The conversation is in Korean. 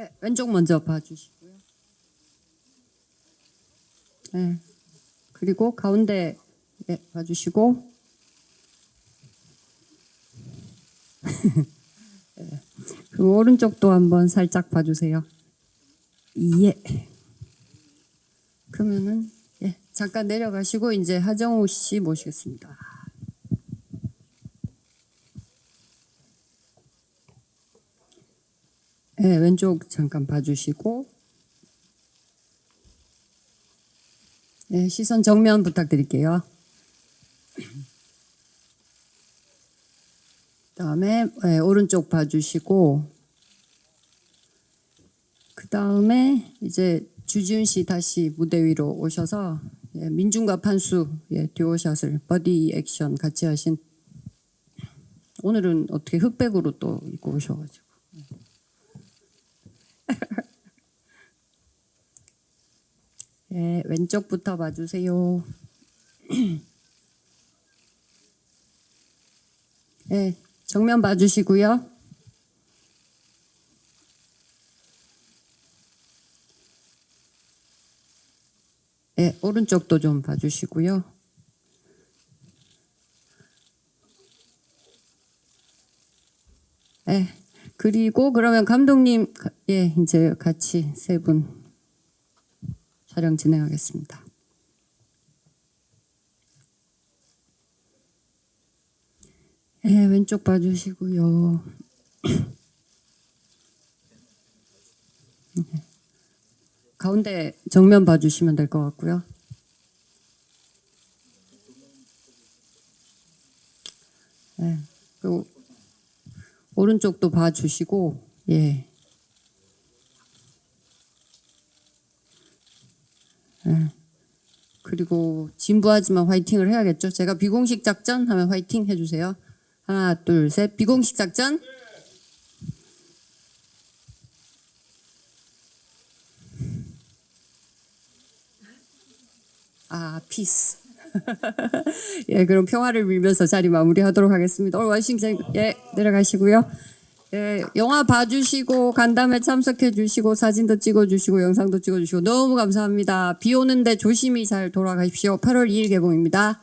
네, 왼쪽 먼저 봐주시고요. 네. 그리고 가운데 네, 봐주시고. 네. 그리고 오른쪽도 한번 살짝 봐주세요. 예. 그러면은 예, 잠깐 내려가시고 이제 하정우 씨 모시겠습니다. 네, 왼쪽 잠깐 봐주시고. 네, 시선 정면 부탁드릴게요. 그다음에 네, 오른쪽 봐주시고. 그 다음에 이제 주지훈 씨 다시 무대 위로 오셔서 예, 민중과 판수 예, 듀오샷을 버디 액션 같이 하신 오늘은 어떻게 흑백으로 또 입고 오셔가지고 예, 왼쪽부터 봐주세요. 예, 정면 봐주시고요. 예, 오른쪽도 좀 봐주시고요. 예, 그리고 그러면 감독님, 가- 예, 이제 같이 세 분 촬영 진행하겠습니다. 예, 왼쪽 봐주시고요. 가운데 정면 봐주시면 될 것 같고요. 네, 그리고 오른쪽도 봐주시고, 예. 그리고 진부하지만 화이팅을 해야겠죠. 제가 비공식 작전 하면 화이팅 해주세요. 하나, 둘, 셋. 비공식 작전. 아, 피스. 예, 그럼 평화를 빌면서 자리 마무리하도록 하겠습니다. 오늘 와싱ton 예 내려가시고요. 예, 영화 봐주시고 간담회 참석해 주시고 사진도 찍어 주시고 영상도 찍어 주시고 너무 감사합니다. 비 오는데 조심히 잘 돌아가십시오. 8월 2일 개봉입니다.